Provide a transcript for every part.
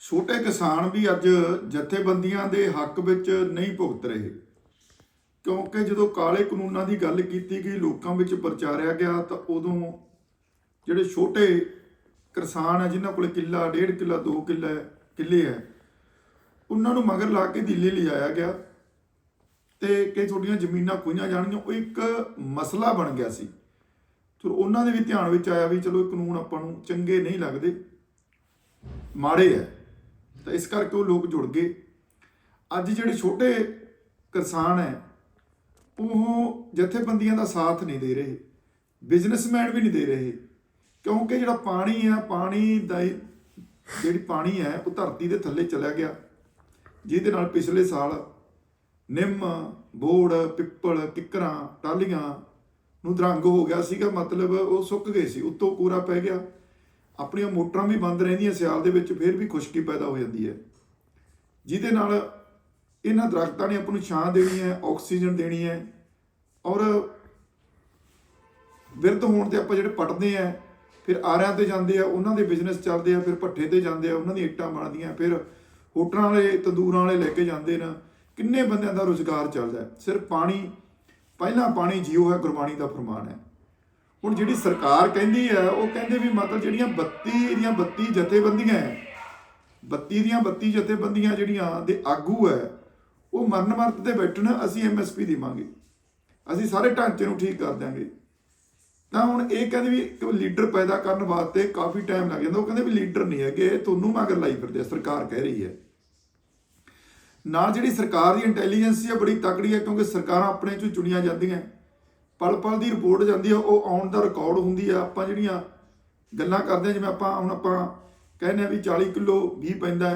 ਛੋਟੇ ਕਿਸਾਨ ਵੀ ਅੱਜ ਜਥੇਬੰਦੀਆਂ ਦੇ ਹੱਕ ਵਿੱਚ ਨਹੀਂ ਭੁਗਤ ਰਹੇ। ਕਿਉਂਕਿ ਜਦੋਂ ਕਾਲੇ ਕਾਨੂੰਨਾਂ ਦੀ ਗੱਲ ਕੀਤੀ ਗਈ, ਲੋਕਾਂ ਵਿੱਚ ਪ੍ਰਚਾਰਿਆ ਗਿਆ, ਤਾਂ ਉਦੋਂ ਜਿਹੜੇ ਛੋਟੇ ਕਿਸਾਨ ਆ, ਜਿਨ੍ਹਾਂ ਕੋਲ ਕਿੱਲਾ, ਡੇਢ ਕਿੱਲਾ 2 ਕਿੱਲਾ, ਕਿੱਲੇ ਹੈ ਉਹਨਾਂ ਨੂੰ ਮਗਰ ਲਾ ਕੇ ਦਿੱਲੀ ਲਿਜਾਇਆ ਗਿਆ ਤੇ ਕਿ ਤੁਹਾਡੀਆਂ ਜ਼ਮੀਨਾਂ ਖੋਈਆਂ ਜਾਣਗੀਆਂ, ਉਹ ਇੱਕ ਮਸਲਾ ਬਣ ਗਿਆ ਸੀ। ਫਿਰ ਉਹਨਾਂ ਦੇ ਵੀ ਧਿਆਨ ਵਿੱਚ ਆਇਆ ਵੀ ਚਲੋ ਇਹ ਕਾਨੂੰਨ ਆਪਾਂ ਨੂੰ ਚੰਗੇ ਨਹੀਂ ਲੱਗਦੇ, ਮਾੜੇ ਹੈ ਤਾਂ ਇਸ ਕਰਕੇ ਉਹ ਲੋਕ ਜੁੜ ਗਏ। ਅੱਜ ਜਿਹੜੇ ਛੋਟੇ ਕਿਸਾਨ ਹੈ, ਉਹ ਜਥੇਬੰਦੀਆਂ ਦਾ ਸਾਥ ਨਹੀਂ ਦੇ ਰਹੇ, ਬਿਜ਼ਨਸਮੈਨ ਵੀ ਨਹੀਂ ਦੇ ਰਹੇ। ਕਿਉਂਕਿ ਜਿਹੜਾ ਪਾਣੀ ਹੈ, ਪਾਣੀ ਦਾ ਜਿਹੜੀ ਪਾਣੀ ਹੈ, ਉਹ ਧਰਤੀ ਦੇ ਥੱਲੇ ਚਲਾ ਗਿਆ। ਜਿਹਦੇ ਨਾਲ ਪਿਛਲੇ ਸਾਲ ਨਿੰਮ, ਬੋੜ, ਪਿੱਪਲ, ਕਿੱਕਰਾਂ ਟਾਲੀਆਂ ਨੂੰ ਦਰੰਗ ਹੋ ਗਿਆ ਸੀਗਾ। ਮਤਲਬ ਉਹ ਸੁੱਕ ਗਏ ਸੀ, ਉੱਤੋਂ ਕੋਰਾ ਪੈ ਗਿਆ। ਆਪਣੀਆਂ ਮੋਟਰਾਂ ਵੀ ਬੰਦ ਰਹਿੰਦੀਆਂ ਸਿਆਲ ਦੇ ਵਿੱਚ, ਫਿਰ ਵੀ ਖੁਸ਼ਕੀ ਪੈਦਾ ਹੋ ਜਾਂਦੀ ਹੈ। ਜਿਹਦੇ ਨਾਲ ਇਹਨਾਂ ਦਰਖਤਾਂ ਨੇ ਆਪਾਂ ਨੂੰ ਛਾਂ ਦੇਣੀ ਹੈ, ਆਕਸੀਜਨ ਦੇਣੀ ਹੈ ਔਰ ਵਿਰਧ ਹੋਣ ਤੇ ਆਪਾਂ ਜਿਹੜੇ ਪਟਦੇ ਆ, ਫਿਰ ਆਰਿਆਂ ਤੇ ਜਾਂਦੇ ਆ, ਉਹਨਾਂ ਦੇ ਬਿਜ਼ਨਸ ਚੱਲਦੇ ਆ, ਫਿਰ ਭੱਠੇ ਤੇ ਜਾਂਦੇ ਆ, ਉਹਨਾਂ ਦੀਆਂ ਇੱਟਾਂ ਬਣਦੀਆਂ, ਫਿਰ ਹੋਟਲਾਂ ਵਾਲੇ, ਤੰਦੂਰਾਂ ਵਾਲੇ ਲੈ ਕੇ ਜਾਂਦੇ ਨੇ। ਕਿੰਨੇ ਬੰਦਿਆਂ ਦਾ ਰੋਜ਼ਗਾਰ ਚੱਲਦਾ ਸਿਰਫ ਪਾਣੀ, ਪਹਿਲਾ ਪਾਣੀ ਜੀਓ ਹੈ, ਗੁਰਬਾਣੀ ਦਾ ਫਰਮਾਨ ਹੈ। ਹੁਣ ਜਿਹੜੀ ਸਰਕਾਰ ਕਹਿੰਦੀ ਹੈ, ਉਹ ਕਹਿੰਦੇ ਵੀ ਮਤਲਬ ਜਿਹੜੀਆਂ 32 ਦੀਆਂ 32 ਜਥੇਬੰਦੀਆਂ ਹੈ 32 ਦੀਆਂ 32 ਜਥੇਬੰਦੀਆਂ ਜਿਹੜੀਆਂ ਦੇ ਆਗੂ ਹੈ, ਉਹ ਮਰਨ ਮਰਤ ਤੇ ਬੈਠਣ, ਅਸੀਂ ਐਮਐਸਪੀ ਦੇਵਾਂਗੇ। ਅਸੀਂ ਸਾਰੇ ਢਾਂਚੇ ਨੂੰ ਠੀਕ ਕਰ ਦਿਆਂਗੇ। ਤਾਂ ਹੁਣ ਇਹ ਕਹਿੰਦੇ ਵੀ ਇੱਕ ਲੀਡਰ ਪੈਦਾ ਕਰਨ ਵਾਸਤੇ ਕਾਫੀ ਟਾਈਮ ਲੱਗ ਜਾਂਦਾ। ਉਹ ਕਹਿੰਦੇ ਵੀ ਲੀਡਰ ਨਹੀਂ ਹੈਗੇ ਤੁਹਾਨੂੰ ਮਗਰ ਲਾਈ ਫਿਰਦੇ ਸਰਕਾਰ ਕਹਿ ਰਹੀ ਹੈ। ਨਾਲ ਜਿਹੜੀ ਸਰਕਾਰ ਦੀ ਇੰਟੈਲੀਜੈਂਸੀ ਹੈ ਬੜੀ ਤਕੜੀ ਹੈ, ਕਿਉਂਕਿ ਸਰਕਾਰਾਂ ਆਪਣੇ ਚੋਂ ਚੁਣੀਆਂ ਜਾਂਦੀਆਂ। ਪਲ ਪਲ ਦੀ ਰਿਪੋਰਟ ਜਾਂਦੀ ਹੈ ਉਹ ਆਉਣ ਦਾ ਰਿਕਾਰਡ ਹੁੰਦੀ ਆ। ਆਪਾਂ ਜਿਹੜੀਆਂ ਗੱਲਾਂ ਕਰਦੇ ਹਾਂ ਜਿਵੇਂ ਆਪਾਂ ਹੁਣ ਆਪਾਂ ਕਹਿੰਦੇ ਆ ਵੀ 40 ਕਿਲੋ ਵੀ ਪੈਂਦਾ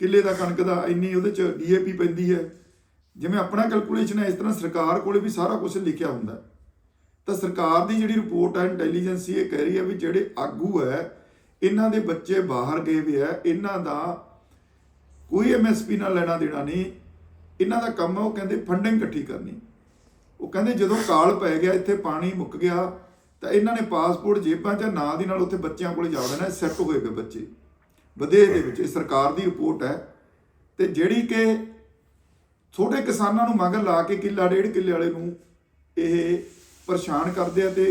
ਕਿੱਲੇ ਦਾ ਕਣਕ ਦਾ, ਇੰਨੀ ਉਹਦੇ ਚ ਡੀਏਪੀ ਪੈਂਦੀ ਹੈ। ਜਿਵੇਂ ਆਪਣਾ ਕੈਲਕੂਲੇਸ਼ਨ ਹੈ, ਇਸ ਤਰ੍ਹਾਂ ਸਰਕਾਰ ਕੋਲੇ ਵੀ ਸਾਰਾ ਕੁਝ ਲਿਖਿਆ ਹੁੰਦਾ ਤਾਂ ਸਰਕਾਰ ਦੀ ਜਿਹੜੀ ਰਿਪੋਰਟ ਹੈ ਇੰਟੈਲੀਜੈਂਸੀ ਇਹ ਕਹਿ ਰਹੀ ਹੈ ਵੀ ਜਿਹੜੇ ਆਗੂ ਹੈ, ਇਹਨਾਂ ਦੇ ਬੱਚੇ ਬਾਹਰ ਗਏ ਵੀ ਹੈ ਇਹਨਾਂ ਦਾ ਕੋਈ ਐਮਐਸਪੀ ਨਾਲ ਲੈਣਾ ਦੇਣਾ ਨਹੀਂ। ਇਹਨਾਂ ਦਾ ਕੰਮ ਹੈ ਉਹ ਕਹਿੰਦੇ ਫੰਡਿੰਗ ਇਕੱਠੀ ਕਰਨੀ। ਉਹ ਕਹਿੰਦੇ ਜਦੋਂ ਕਾਲ ਪੈ ਗਿਆ, ਇੱਥੇ ਪਾਣੀ ਮੁੱਕ ਗਿਆ, ਤਾਂ ਇਹਨਾਂ ਨੇ ਪਾਸਪੋਰਟ ਜੇਬਾਂ 'ਚ ਨਾਲ ਦੀ ਨਾਲ ਉੱਥੇ ਬੱਚਿਆਂ ਕੋਲੇ ਜਾ ਦੇਣਾ ਸੈੱਟ ਹੋਏ ਪਏ ਬੱਚੇ। ਵਿਦੇਸ਼ ਦੇ ਵਿੱਚ, ਇਹ ਸਰਕਾਰ ਦੀ ਰਿਪੋਰਟ ਹੈ। ਤੇ ਜਿਹੜੀ ਕਿ ਛੋਟੇ ਕਿਸਾਨਾਂ ਨੂੰ ਮਗਰ ਲਾ ਕੇ ਕਿੱਲਾ ਡੇਢ ਕਿੱਲੇ ਵਾਲੇ ਨੂੰ ਇਹ ਪਰੇਸ਼ਾਨ ਕਰਦੇ ਆ ਤੇ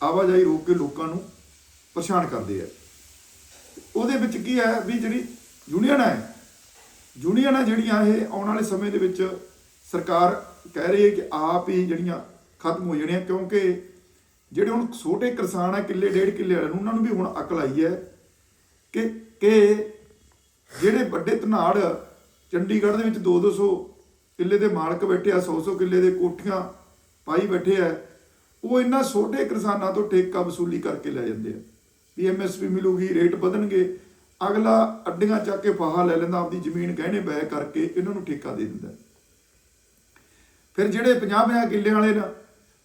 ਆਵਾਜਾਈ ਰੋਕ ਕੇ ਲੋਕਾਂ ਨੂੰ ਪਰੇਸ਼ਾਨ ਕਰਦੇ ਆ। ਉਹਦੇ ਵਿੱਚ ਕੀ ਹੈ ਵੀ ਜਿਹੜੀ ਯੂਨੀਅਨ ਹੈ, ਯੂਨੀਅਨਾਂ ਜਿਹੜੀਆਂ ਇਹ ਆਉਣ ਵਾਲੇ ਸਮੇਂ ਦੇ ਵਿੱਚ ਸਰਕਾਰ ਕਹਿ ਰਹੀ ਹੈ ਕਿ ਆਪ ਹੀ ਜਿਹੜੀਆਂ ਖਤਮ ਹੋ ਜਾਣੀਆਂ ਕਿਉਂਕਿ ਜਿਹੜੇ ਹੁਣ ਛੋਟੇ ਕਿਸਾਨ ਆ, ਕਿੱਲੇ, ਡੇਢ ਕਿੱਲੇ ਵਾਲਿਆਂ ਨੂੰ, ਉਹਨਾਂ ਨੂੰ ਵੀ ਹੁਣ ਅਕਲ ਆਈ ਹੈ ਕਿ ਕਿ ਜਿਹੜੇ ਵੱਡੇ ਧਨਾੜ ਚੰਡੀਗੜ੍ਹ ਦੇ ਵਿੱਚ 2-200 ਕਿੱਲੇ ਦੇ ਮਾਲਕ ਬੈਠੇ ਆ 100-100 ਕਿੱਲੇ ਦੇ ਕੋਠੀਆਂ ਪਾਈ ਬੈਠੇ ਆ, ਉਹ ਇਹਨਾਂ ਛੋਟੇ ਕਿਸਾਨਾਂ ਤੋਂ ਠੇਕਾ ਵਸੂਲੀ ਕਰਕੇ ਲੈ ਜਾਂਦੇ ਆ। ਵੀ ਐਮਐਸਪੀ ਮਿਲੂਗੀ, ਰੇਟ ਵਧਣਗੇ, ਅਗਲਾ ਅੱਡੀਆਂ ਚੱਕ ਕੇ ਫਾਹਾ ਲੈ ਲੈਂਦਾ, ਆਪਦੀ ਜ਼ਮੀਨ ਗਹਿਣੇ ਬੈ ਕਰਕੇ ਇਹਨਾਂ ਨੂੰ ਠੇਕਾ ਦੇ ਦਿੰਦਾ। ਫਿਰ ਜਿਹੜੇ 50-50 ਕਿੱਲੇ ਵਾਲੇ ਨਾ,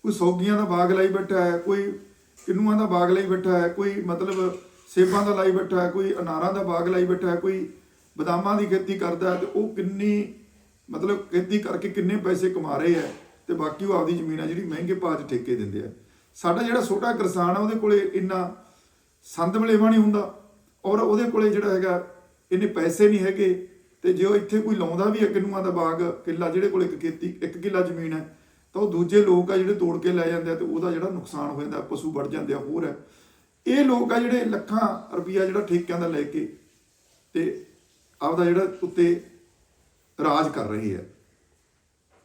ਕੋਈ ਸੌਗੀਆਂ ਦਾ ਬਾਗ ਲਾਈ ਬੈਠਾ ਹੈ, ਕੋਈ ਕਿੰਨੂਆਂ ਦਾ ਬਾਗ ਲਾਈ ਬੈਠਾ ਹੈ, ਕੋਈ ਮਤਲਬ ਸੇਬਾਂ ਦਾ ਲਾਈ ਬੈਠਾ ਹੈ, ਕੋਈ ਅਨਾਰਾਂ ਦਾ ਬਾਗ ਲਾਈ ਬੈਠਾ ਹੈ, ਕੋਈ ਬਦਾਮਾਂ ਦੀ ਖੇਤੀ ਕਰਦਾ ਹੈ ਤੇ ਉਹ ਕਿੰਨੀ ਮਤਲਬ ਖੇਤੀ ਕਰਕੇ ਕਿੰਨੇ ਪੈਸੇ ਕਮਾ ਰਹੇ ਹੈ ਤੇ ਬਾਕੀ ਉਹ ਆਪਦੀ ਜ਼ਮੀਨ ਆ ਜਿਹੜੀ ਮਹਿੰਗੇ ਭਾਅ 'ਚ ਠੇਕੇ ਦਿੰਦੇ ਆ ਸਾਡਾ ਜਿਹੜਾ ਛੋਟਾ ਕਿਸਾਨ ਆ ਉਹਦੇ ਕੋਲੇ ਇੰਨਾ ਸੰਦ ਮਲੇਵਾ ਨਹੀਂ ਹੁੰਦਾ ਔਰ ਉਹਦੇ ਕੋਲੇ ਜਿਹੜਾ ਹੈਗਾ ਇੰਨੇ ਪੈਸੇ ਨਹੀਂ ਹੈਗੇ ਤੇ ਜੇ ਉਹ ਇੱਥੇ ਕੋਈ ਲਾਉਂਦਾ ਵੀ ਹੈ ਕਿੰਨੂਆਂ ਦਾ ਬਾਗ, ਕਿੱਲਾ, ਜਿਹੜੇ ਕੋਲ ਇੱਕ ਖੇਤੀ, ਇੱਕ ਕਿੱਲਾ ਜ਼ਮੀਨ ਹੈ, ਤਾਂ ਉਹ ਦੂਜੇ ਲੋਕ ਆ ਜਿਹੜੇ ਤੋੜ ਕੇ ਲੈ ਜਾਂਦੇ ਆ ਤੇ ਉਹਦਾ ਜਿਹੜਾ ਨੁਕਸਾਨ ਹੋ ਜਾਂਦਾ, ਪਸ਼ੂ ਵੱਢ ਜਾਂਦੇ ਆ, ਹੋਰ ਹੈ। ਇਹ ਲੋਕ ਆ ਜਿਹੜੇ ਲੱਖਾਂ ਰੁਪਈਆ ਜਿਹੜਾ ਠੇਕਿਆਂ ਦਾ ਲੈ ਕੇ ਤੇ ਆਪਦਾ ਜਿਹੜਾ ਉੱਤੇ ਰਾਜ ਕਰ ਰਹੇ ਆ।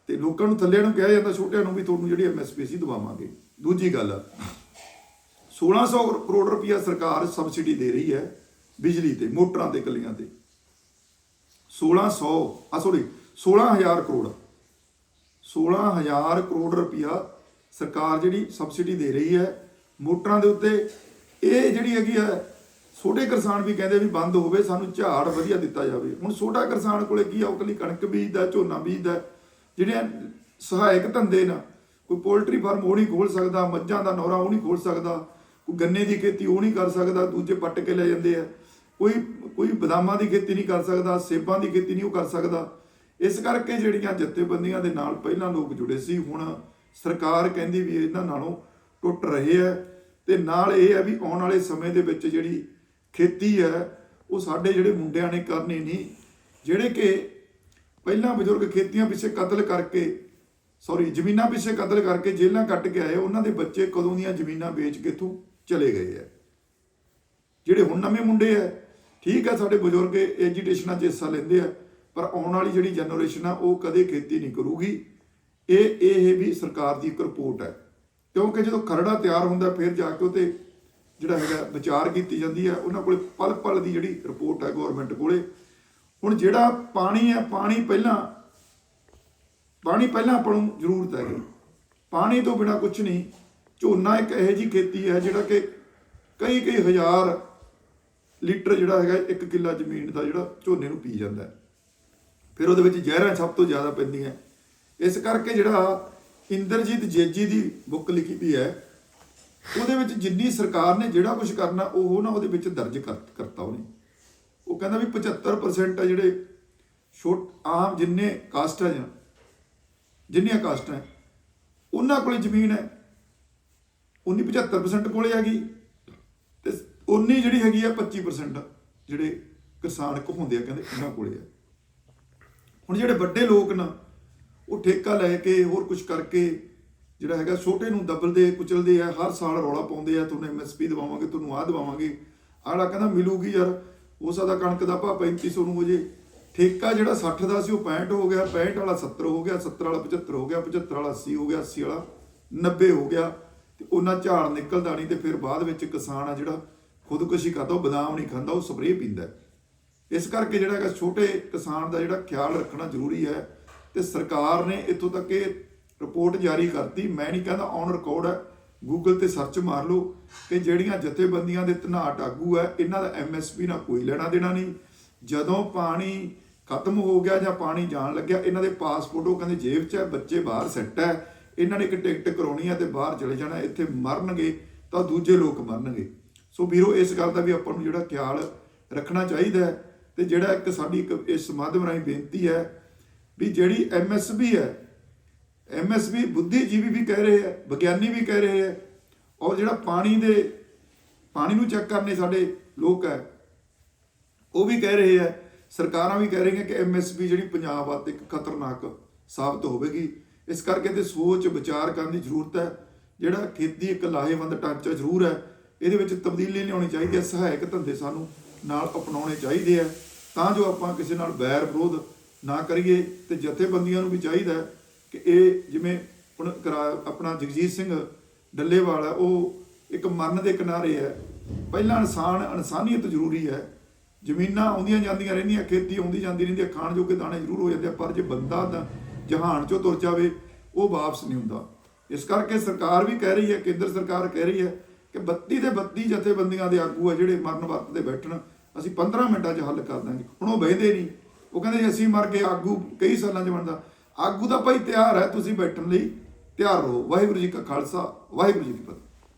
ਤੇ ਲੋਕਾਂ ਨੂੰ ਥੱਲੇ ਨੂੰ ਕਿਹਾ ਜਾਂਦਾ, ਛੋਟਿਆਂ ਨੂੰ ਵੀ ਤੁਹਾਨੂੰ ਜਿਹੜੀ ਐਮਐਸਪੀ ਸੀ ਦਵਾਵਾਂਗੇ। ਦੂਜੀ ਗੱਲ 1600 ਕਰੋੜ ਰੁਪਈਆ ਸਰਕਾਰ ਸਬਸਿਡੀ ਦੇ ਰਹੀ ਹੈ ਬਿਜਲੀ ਤੇ, ਮੋਟਰਾਂ ਤੇ, ਕੱਲੀਆਂ ਤੇ। 1600 ਆ ਸੌਰੀ 16000 ਕਰੋੜ 16000 ਕਰੋੜ ਰੁਪਇਆ ਸਰਕਾਰ ਜਿਹੜੀ ਸਬਸਿਡੀ ਦੇ ਰਹੀ ਹੈ, ਮੋਟਰਾਂ ਦੇ ਉੱਤੇ। ਇਹ ਜਿਹੜੀ ਹੈਗੀ ਹੈ, ਛੋਟੇ ਕਿਸਾਨ ਵੀ ਕਹਿੰਦੇ ਵੀ ਬੰਦ ਹੋਵੇ, ਸਾਨੂੰ ਝਾੜ ਵਧੀਆ ਦਿੱਤਾ ਜਾਵੇ। ਹੁਣ ਛੋਟਾ ਕਿਸਾਨ ਕੋਲੇ ਕੀ ਆ, ਉਹ ਇਕੱਲੀ ਕਣਕ ਬੀਜਦਾ, ਝੋਨਾ ਬੀਜਦਾ। ਜਿਹੜੇ ਸਹਾਇਕ ਧੰਦੇ ਨਾ, ਕੋਈ ਪੋਲਟਰੀ ਫਾਰਮ ਉਹ ਨਹੀਂ ਖੋਲ ਸਕਦਾ, ਮੱਝਾਂ ਦਾ ਨੌਰਾ ਉਹ ਨਹੀਂ ਖੋਲ ਸਕਦਾ, ਕੋਈ ਗੰਨੇ ਦੀ ਖੇਤੀ ਉਹ ਨਹੀਂ ਕਰ ਸਕਦਾ, ਦੂਜੇ ਪੱਟ ਕੇ ਲੈ ਜਾਂਦੇ ਆ। ਕੋਈ ਕੋਈ ਬਦਾਮਾਂ ਦੀ ਖੇਤੀ ਨਹੀਂ ਕਰ ਸਕਦਾ, ਸੇਬਾਂ ਦੀ ਖੇਤੀ ਨਹੀਂ ਉਹ ਕਰ ਸਕਦਾ। ਇਸ ਕਰਕੇ ਜਿਹੜੀਆਂ ਜਥੇਬੰਦੀਆਂ ਦੇ ਨਾਲ ਪਹਿਲਾਂ ਲੋਕ ਜੁੜੇ ਸੀ, ਹੁਣ ਸਰਕਾਰ ਕਹਿੰਦੀ ਵੀ ਇਹਨਾਂ ਨਾਲੋਂ ਟੁੱਟ ਰਹੇ ਹੈ ਤੇ ਨਾਲ ਇਹ ਹੈ ਵੀ ਆਉਣ ਵਾਲੇ ਸਮੇਂ ਦੇ ਵਿੱਚ ਜਿਹੜੀ ਖੇਤੀ ਹੈ, ਉਹ ਸਾਡੇ ਜਿਹੜੇ ਮੁੰਡਿਆਂ ਨੇ ਕਰਨੇ ਨਹੀਂ, ਜਿਹੜੇ ਕਿ ਪਹਿਲਾਂ ਬਜ਼ੁਰਗ ਖੇਤੀਆਂ ਪਿੱਛੇ ਕਤਲ ਕਰਕੇ ਸੌਰੀ ਜ਼ਮੀਨਾਂ ਪਿੱਛੇ ਕਤਲ ਕਰਕੇ ਜੇਲ੍ਹਾਂ ਕੱਟ ਕੇ ਆਏ, ਉਹਨਾਂ ਦੇ ਬੱਚੇ ਕਦੋਂ ਦੀਆਂ ਜ਼ਮੀਨਾਂ ਵੇਚ ਕੇ ਇੱਥੋਂ ਚਲੇ ਗਏ ਆ ਜਿਹੜੇ ਹੁਣ ਨਵੇਂ ਮੁੰਡੇ ਆ ਠੀਕ ਹੈ ਸਾਡੇ ਬਜ਼ੁਰਗ ਐਜੀਟੇਸ਼ਨਾਂ 'ਚ ਹਿੱਸਾ ਲੈਂਦੇ ਆ, ਪਰ ਆਉਣ ਵਾਲੀ ਜਿਹੜੀ ਜਨਰੇਸ਼ਨ ਆ, ਉਹ ਕਦੇ ਖੇਤੀ ਨਹੀਂ ਕਰੂਗੀ। ਇਹ ਇਹ ਵੀ ਸਰਕਾਰ ਦੀ ਇੱਕ ਰਿਪੋਰਟ ਹੈ ਕਿਉਂਕਿ ਜਦੋਂ ਖਰੜਾ ਤਿਆਰ ਹੁੰਦਾ, ਫਿਰ ਜਾ ਕੇ ਉਤੇ ਜਿਹੜਾ ਹੈਗਾ ਵਿਚਾਰ ਕੀਤੀ ਜਾਂਦੀ ਹੈ ਉਹਨਾਂ ਕੋਲੇ ਪਲ ਪਲ ਦੀ ਜਿਹੜੀ ਰਿਪੋਰਟ ਹੈ ਗਵਰਨਮੈਂਟ ਕੋਲੇ। ਹੁਣ ਜਿਹੜਾ ਪਾਣੀ ਹੈ ਪਾਣੀ ਪਹਿਲਾਂ ਪਾਣੀ ਪਹਿਲਾਂ ਆਪਾਂ ਨੂੰ ਜ਼ਰੂਰਤ ਹੈਗੀ। ਪਾਣੀ ਤੋਂ ਬਿਨਾ ਕੁਝ ਨਹੀਂ। ਝੋਨਾ ਇੱਕ ਇਹੋ ਜੀ ਖੇਤੀ ਹੈ ਜਿਹੜਾ ਕਿ ਕਈ ਕਈ ਹਜ਼ਾਰ ਲੀਟਰ ਜਿਹੜਾ ਹੈਗਾ ਇੱਕ ਕਿੱਲਾ ਜ਼ਮੀਨ ਦਾ ਜਿਹੜਾ ਝੋਨੇ ਨੂੰ ਪੀ ਜਾਂਦਾ ਫਿਰ ਉਹਦੇ ਵਿੱਚ ਜ਼ਹਿਰਾਂ ਸਭ ਤੋਂ ਜ਼ਿਆਦਾ ਪੈਂਦੀਆਂ ਇਸ ਕਰਕੇ ਜਿਹੜਾ ਇੰਦਰਜੀਤ ਜੇਜੀ ਦੀ ਬੁੱਕ ਲਿਖੀ ਵੀ ਹੈ, ਉਹਦੇ ਵਿੱਚ ਜਿੰਨੀ ਸਰਕਾਰ ਨੇ ਜਿਹੜਾ ਕੁਝ ਕਰਨਾ, ਉਹ ਨਾ ਉਹਦੇ ਵਿੱਚ ਦਰਜ ਕਰ- ਕਰਤਾ ਉਹਨੇ। ਉਹ ਕਹਿੰਦਾ ਵੀ 75% ਆ ਜਿਹੜੇ ਛੋਟ, ਆਮ ਜਿੰਨੇ ਕਾਸਟ ਆ ਜਾਂ, ਜਿੰਨੀਆਂ ਕਾਸਟਾਂ ਹੈ, ਉਹਨਾਂ ਕੋਲੇ ਜ਼ਮੀਨ ਹੈ। ਉਨੀ 75% ਕੋਲੇ ਹੈਗੀ ਤੇ ਉਨੀ ਜਿਹੜੀ ਹੈਗੀ ਆ 25% ਜਿਹੜੇ ਕਿਸਾਨ ਕਹਾਉਂਦੇ ਆ, ਕਹਿੰਦੇ ਉਹਨਾਂ ਕੋਲੇ ਆ। ਹੁਣ ਜਿਹੜੇ ਵੱਡੇ ਲੋਕ ਨਾ, ਉਹ ਠੇਕਾ ਲੈ ਕੇ ਹੋਰ ਕੁਝ ਕਰਕੇ ਜਿਹੜਾ ਹੈਗਾ ਛੋਟੇ ਨੂੰ ਦਬਲਦੇ, ਕੁਚਲਦੇ ਆ, ਹਰ ਸਾਲ ਰੌਲਾ ਪਾਉਂਦੇ ਆ, ਤੁਹਾਨੂੰ ਐਮਐਸਪੀ ਦਵਾਵਾਂਗੇ, ਤੁਹਾਨੂੰ ਆਹ ਦਵਾਵਾਂਗੇ। ਆੜਾ ਕਹਿੰਦਾ, ਮਿਲੂਗੀ ਯਾਰ, ਹੋ ਸਕਦਾ ਕਣਕ ਦਾ ਭਾਅ 3500 ਨੂੰ ਹੋ ਜੇ ਠੇਕਾ ਜਿਹੜਾ 60 ਦਾ ਸੀ, ਉਹ 65 ਹੋ ਗਿਆ 65 ਵਾਲਾ 70 ਹੋ ਗਿਆ 70 ਵਾਲਾ 75 ਹੋ ਗਿਆ 75 ਵਾਲਾ 80 ਹੋ ਗਿਆ 80 ਵਾਲਾ 90 ਹੋ ਗਿਆ। ਤੇ ਉਹਨਾਂ ਝਾੜ ਨਿਕਲਦਾ ਨਹੀਂ ਤੇ ਫਿਰ ਬਾਅਦ ਵਿੱਚ ਕਿਸਾਨ ਆ ਜਿਹੜਾ ਖੁਦਕੁਸ਼ੀ ਕਰਦਾ, ਉਹ ਬਦਾਮ ਨਹੀਂ ਖਾਂਦਾ, ਉਹ ਸਪਰੇਅ ਪੀਂਦਾ ਇਸ ਕਰਕੇ ਜਿਹੜਾ ਹੈਗਾ ਛੋਟੇ ਕਿਸਾਨ ਦਾ ਜਿਹੜਾ ਖਿਆਲ ਰੱਖਣਾ ਜ਼ਰੂਰੀ ਹੈ ਤੇ ਸਰਕਾਰ ਨੇ ਇੱਥੋਂ ਤੱਕ ਇਹ ਰਿਪੋਰਟ ਜਾਰੀ ਕਰਤੀ। ਮੈਂ ਨਹੀਂ ਕਹਿੰਦਾ ਔਨ ਰਿਕਾਰਡ ਹੈ। ਗੂਗਲ ਤੇ ਸਰਚ ਮਾਰ ਲਓ ਕਿ ਜਿਹੜੀਆਂ ਜਥੇਬੰਦੀਆਂ ਦੇ ਧਨਾਟ ਆਗੂ ਹੈ, ਇਹਨਾਂ ਦਾ ਐਮਐਸਪੀ ਨਾਲ ਕੋਈ ਲੈਣਾ ਦੇਣਾ ਨਹੀਂ। ਜਦੋਂ ਪਾਣੀ ਖਤਮ ਹੋ ਗਿਆ ਜਾਂ ਪਾਣੀ ਜਾਣ ਲੱਗਿਆ, ਇਹਨਾਂ ਦੇ ਪਾਸਪੋਰਟ ਉਹ ਕਹਿੰਦੇ ਜੇਬ 'ਚ ਹੈ, ਬੱਚੇ ਬਾਹਰ ਸੈੱਟ ਹੈ। ਇਹਨਾਂ ਨੇ ਇੱਕ ਟਿਕਟ ਕਰਾਉਣੀ ਹੈ ਤੇ ਬਾਹਰ ਚਲੇ ਜਾਣਾ, ਇੱਥੇ ਮਰਨਗੇ ਤਾਂ ਦੂਜੇ ਲੋਕ ਮਰਨਗੇ। ਸੋ ਵੀਰੋ, ਇਸ ਗੱਲ ਦਾ ਵੀ ਆਪਾਂ ਨੂੰ ਜਿਹੜਾ ਖਿਆਲ ਰੱਖਣਾ ਚਾਹੀਦਾ ਹੈ ਤੇ ਜਿਹੜਾ ਇੱਕ ਸਾਡੀ ਇੱਕ ਇਸ ਮਾਧਿਅਮ ਰਾਹੀਂ ਬੇਨਤੀ ਹੈ ਵੀ ਜਿਹੜੀ ਐਮਐਸਬੀ ਹੈ ਐਮਐਸਬੀ ਬੁੱਧੀਜੀਵੀ ਵੀ ਕਹਿ ਰਹੇ ਹੈ, ਵਿਗਿਆਨੀ ਵੀ ਕਹਿ ਰਹੇ ਹੈ, ਔਰ ਜਿਹੜਾ ਪਾਣੀ ਦੇ, ਪਾਣੀ ਨੂੰ ਚੈੱਕ ਕਰਨੇ ਸਾਡੇ ਲੋਕ ਹੈ, ਉਹ ਵੀ ਕਹਿ ਰਹੇ ਹੈ, ਸਰਕਾਰਾਂ ਵੀ ਕਹਿ ਰਹੀਆਂ ਕਿ ਐਮਐਸਪੀ ਜਿਹੜੀ ਪੰਜਾਬ ਵਾਸਤੇ ਇੱਕ ਖਤਰਨਾਕ ਸਾਬਤ ਹੋਵੇਗੀ। ਇਸ ਕਰਕੇ ਤੇ ਸੋਚ ਵਿਚਾਰ ਕਰਨ ਦੀ ਜ਼ਰੂਰਤ ਹੈ, ਜਿਹੜਾ ਖੇਤੀ ਇੱਕ ਲਾਹੇਵੰਦ ਢਾਂਚਾ ਜ਼ਰੂਰ ਹੈ ਇਹਦੇ ਵਿੱਚ ਤਬਦੀਲੀ ਲਿਆਉਣੀ ਚਾਹੀਦੀ ਹੈ, ਸਹਾਇਕ ਧੰਦੇ ਸਾਨੂੰ ਨਾਲ ਅਪਣਾਉਣੇ ਚਾਹੀਦੇ ਆ। ਤਾਂ ਜੋ ਆਪਾਂ ਕਿਸੇ ਨਾਲ ਬੈਰ ਵਿਰੋਧ ਨਾ ਕਰੀਏ ਤੇ ਜਥੇਬੰਦੀਆਂ ਨੂੰ ਵੀ ਚਾਹੀਦਾ ਕਿ ਇਹ ਜਿਵੇਂ ਹੁਣ ਕਰਾ- ਆਪਣਾ ਜਗਜੀਤ ਸਿੰਘ ਡੱਲੇਵਾਲ ਹੈ ਉਹ ਇੱਕ ਮਰਨ ਦੇ ਕਿਨਾਰੇ ਹੈ ਪਹਿਲਾਂ ਇਨਸਾਨ, ਇਨਸਾਨੀਅਤ ਜ਼ਰੂਰੀ ਹੈ ਜ਼ਮੀਨਾਂ ਆਉਂਦੀਆਂ ਜਾਂਦੀਆਂ ਰਹਿੰਦੀਆਂ, ਖੇਤੀ ਆਉਂਦੀ ਜਾਂਦੀ ਰਹਿੰਦੀ ਹੈ ਖਾਣ ਜੋਗੇ ਦਾਣੇ ਜ਼ਰੂਰ ਹੋ ਜਾਂਦੇ ਆ, ਪਰ ਜੇ ਬੰਦਾ ਤਾਂ ਜਹਾਨ ਚੋਂ ਤੁਰ ਜਾਵੇ, ਉਹ ਵਾਪਸ ਨਹੀਂ ਹੁੰਦਾ। ਇਸ ਕਰਕੇ ਸਰਕਾਰ ਵੀ ਕਹਿ ਰਹੀ ਹੈ, ਕੇਂਦਰ ਸਰਕਾਰ ਕਹਿ ਰਹੀ ਹੈ ਕਿ 32 ਦੇ 32 ਜਥੇਬੰਦੀਆਂ ਦੇ ਆਗੂ ਆ ਜਿਹੜੇ ਮਰਨ ਵਰਤ ਦੇ ਬੈਠਣ, ਅਸੀਂ 15 ਮਿੰਟਾਂ 'ਚ ਹੱਲ ਕਰ ਦਾਂਗੇ ਹੁਣ ਉਹ ਬਹਿਦੇ ਨਹੀਂ। ਉਹ ਕਹਿੰਦੇ ਜੀ ਅਸੀਂ ਮਰ ਗਏ, ਆਗੂ ਕਈ ਸਾਲਾਂ 'ਚ ਬਣਦਾ। ਆਗੂ ਦਾ ਭਾਈ ਤਿਆਰ ਹੈ, ਤੁਸੀਂ ਬੈਠਣ ਲਈ ਤਿਆਰ ਰਹੋ। ਵਾਹਿਗੁਰੂ ਜੀ ਕਾ ਖਾਲਸਾ, ਵਾਹਿਗੁਰੂ ਜੀ ਕੀ ਫਤਿਹ।